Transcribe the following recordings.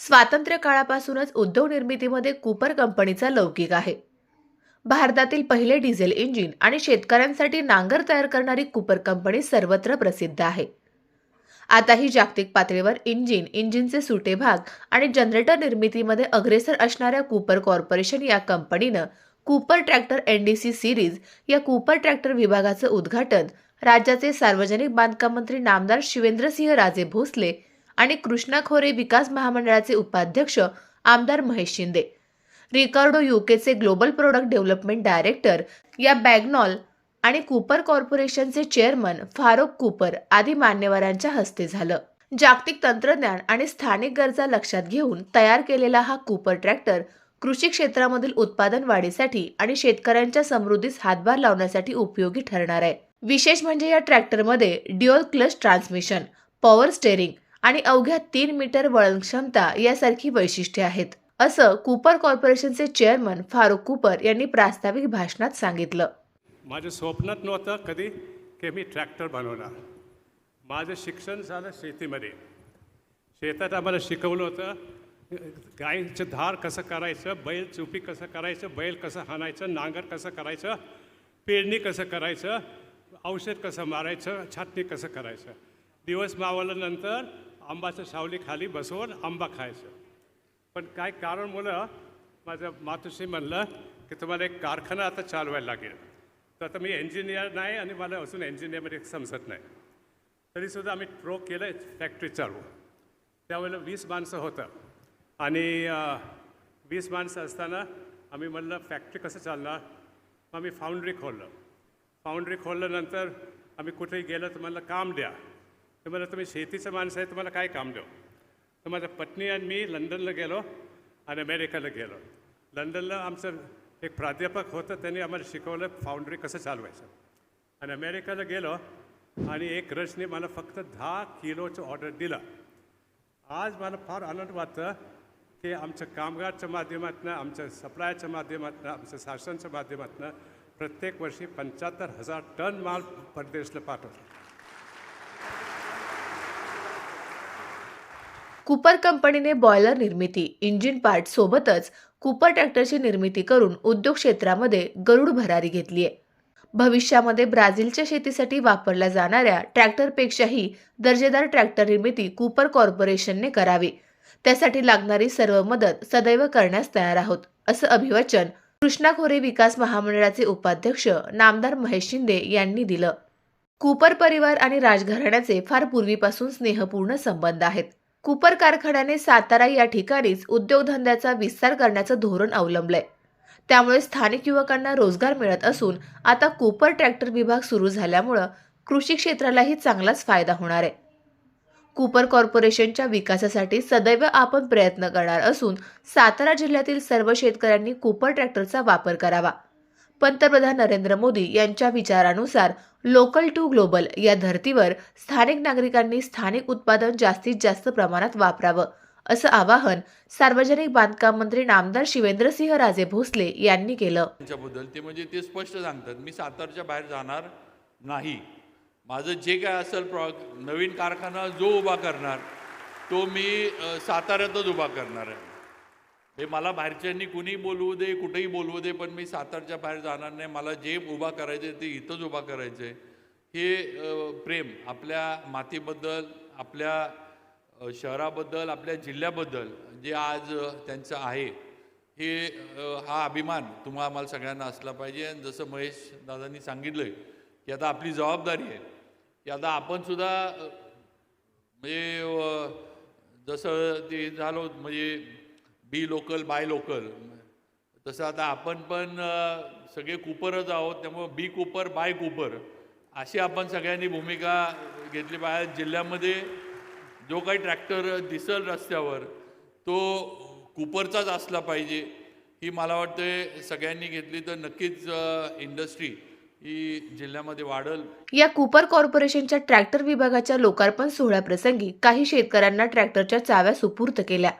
स्वातंत्र्य काळापासूनच उद्योग निर्मितीमध्ये कुपर कंपनीचा लौकिक आहे. भारतातील पहिले डिझेल इंजिन आणि शेतकऱ्यांसाठी नांगर तयार करणारी कुपर कंपनी सर्वत्र प्रसिद्ध आहे. आता ही जागतिक पातळीवर इंजिन इंजिनचे सुटे भाग आणि जनरेटर निर्मितीमध्ये अग्रेसर असणाऱ्या कुपर कॉर्पोरेशन या कंपनीनं कुपर ट्रॅक्टर एनडीसी सिरीज या कुपर ट्रॅक्टर विभागाचं उद्घाटन राज्याचे सार्वजनिक बांधकाम मंत्री नामदार शिवेंद्रसिंह राजे भोसले आणि कृष्णा खोरे विकास महामंडळाचे उपाध्यक्ष आमदार महेश शिंदे. रिकार्डो युकेचे ग्लोबल प्रोडक्ट डेव्हलपमेंट डायरेक्टर या बॅगनॉल आणि कुपर कॉर्पोरेशनचे चेअरमन फारोक कूपर आदी मान्यवरांच्या हस्ते झालं. जागतिक तंत्रज्ञान आणि स्थानिक गरजा लक्षात घेऊन तयार केलेला हा कुपर ट्रॅक्टर कृषी क्षेत्रामधील उत्पादन वाढीसाठी आणि शेतकऱ्यांच्या समृद्धीस हातभार लावण्यासाठी उपयोगी ठरणार आहे. विशेष म्हणजे या ट्रॅक्टरमध्ये dual clutch transmission power steering आणि अवघ्या तीन मीटर वळण क्षमता यासारखी वैशिष्ट्ये आहेत. असं कुपर कॉर्पोरेशनचे चेअरमन फारुख कुपर यांनी प्रास्ताविक भाषणात सांगितलं. माझं स्वप्नात नव्हतं कधी की मी ट्रॅक्टर बनवणार. माझं शिक्षण झालं शेतीमध्ये. शेतात आम्हाला शिकवलं होतं गायीचं धार कसं करायचं बैल चुपी कसं करायचं बैल कसं हाणायचं नांगर कसं करायचं पेरणी कसं करायचं औषध कसं मारायचं छाटणी कसं करायचं. दिवस मावल्यानंतर आंबाचं सावली खाली बसवून आंबा खायचं. पण काय कारण मुलं माझं मातोश्री म्हणलं की तुम्हाला एक कारखाना आता चालवायला लागेल. तर आता मी इंजिनियर नाही आणि मला अजून इंजिनियरमध्ये समजत नाही. तरीसुद्धा आम्ही प्रो केलं फॅक्टरी चालू त्यावेळेला वीस माणसं होतं. आणि वीस माणसं असताना आम्ही म्हणलं फॅक्टरी कसं चालणार? मग आम्ही फाउंड्री खोललं. फाउंड्री खोलल्यानंतर आम्ही कुठेही गेलो तर म्हणलं काम द्या. तर म्हणलं तुम्ही शेतीचं माणसं आहे तुम्हाला काय काम देऊ? तर माझ्या पत्नी आणि मी लंडनला गेलो आणि अमेरिकेला गेलो. लंडनला आमचं एक प्राध्यापक होतं त्यांनी आम्हाला शिकवलं फाउंड्री कसं चालवायचं. आणि अमेरिकेला गेलो आणि एक रशने मला फक्त दहा किलोचं ऑर्डर दिलं. आज मला फार आनंद वाटतं की आमच्या कामगारच्या माध्यमातून आमच्या सप्लायच्या माध्यमातून आमच्या शासनाच्या माध्यमातून प्रत्येक वर्षी पंच्याहत्तर हजार टन माल परदेशला पाठवतो कुपर कंपनीने बॉयलर निर्मिती इंजिन पार्ट सोबतच कुपर ट्रॅक्टरची निर्मिती करून उद्योग क्षेत्रामध्ये गरुड भरारी घेतली आहे. भविष्यामध्ये ब्राझीलच्या शेतीसाठी वापरल्या जाणाऱ्या ट्रॅक्टरपेक्षाही दर्जेदार ट्रॅक्टर निर्मिती कुपर कॉर्पोरेशनने करावी. त्यासाठी लागणारी सर्व मदत सदैव करण्यास तयार आहोत असं अभिवचन कृष्णा खोरे विकास महामंडळाचे उपाध्यक्ष नामदार महेश शिंदे यांनी दिलं. कुपर परिवार आणि राजघराण्याचे फार पूर्वीपासून स्नेहपूर्ण संबंध आहेत. कुपर कारखान्याने सातारा या ठिकाणीच उद्योगधंद्याचा विस्तार करण्याचं धोरण अवलंबलंय. त्यामुळे स्थानिक युवकांना रोजगार मिळत असून आता कुपर ट्रॅक्टर विभाग सुरू झाल्यामुळं कृषी क्षेत्रालाही चांगलाच फायदा होणार आहे. कुपर कॉर्पोरेशनच्या विकासासाठी सदैव आपण प्रयत्न करणार असून सातारा जिल्ह्यातील सर्व शेतकऱ्यांनी कुपर ट्रॅक्टरचा वापर करावा. पंतप्रधान नरेंद्र मोदी यांच्या विचारानुसार लोकल टू ग्लोबल या धर्तीवर स्थानिक नागरिकांनी स्थानिक उत्पादन जास्तीत जास्त प्रमाणात वापरावं असं आवाहन सार्वजनिक बांधकाम मंत्री नामदार शिवेंद्रसिंह राजे भोसले यांनी केलं. त्यांच्याबद्दल ते म्हणजे ते स्पष्ट सांगतात मी सातारच्या बाहेर जाणार नाही. माझं जे काय असेल प्रॉ नवीन कारखाना जो उभा करणार तो मी साताऱ्यातच उभा करणार आहे. हे मला बाहेरच्यांनी कुणी बोलवू दे कुठेही बोलवू दे पण मी सातारच्या बाहेर जाणार नाही. मला जे उभा करायचं आहे ते इथंच उभा करायचं आहे हे प्रेम आपल्या मातीबद्दल आपल्या शहराबद्दल आपल्या जिल्ह्याबद्दल जे आज त्यांचं आहे हे हा अभिमान तुम्हा आम्हाला सगळ्यांना असला पाहिजे. आणि जसं महेश दादांनी सांगितलं आहे की आता आपली जबाबदारी आहे. की आता आपणसुद्धा म्हणजे जसं ते झालो म्हणजे बी लोकल बाय लोकल तसं आता आपण पण सगळे कुपरच आहोत त्यामुळं बी कुपर बाय कुपर अशी आपण सगळ्यांनी भूमिका घेतली पाहिजे. जिल्ह्यामध्ये जो काही ट्रॅक्टर दिसल रस्त्यावर तो कुपरचाच असला पाहिजे. ही मला वाटते सगळ्यांनी घेतली तर नक्कीच इंडस्ट्री ही जिल्ह्यामध्ये वाढल. या कुपर कॉर्पोरेशनच्या ट्रॅक्टर विभागाच्या लोकार्पण सोहळ्याप्रसंगी काही शेतकऱ्यांना ट्रॅक्टरच्या चाव्या सुपूर्त केल्या.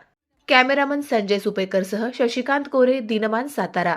कॅमेरामन संजय सुपेकरसह शशिकांत कोरे दिनमान सातारा.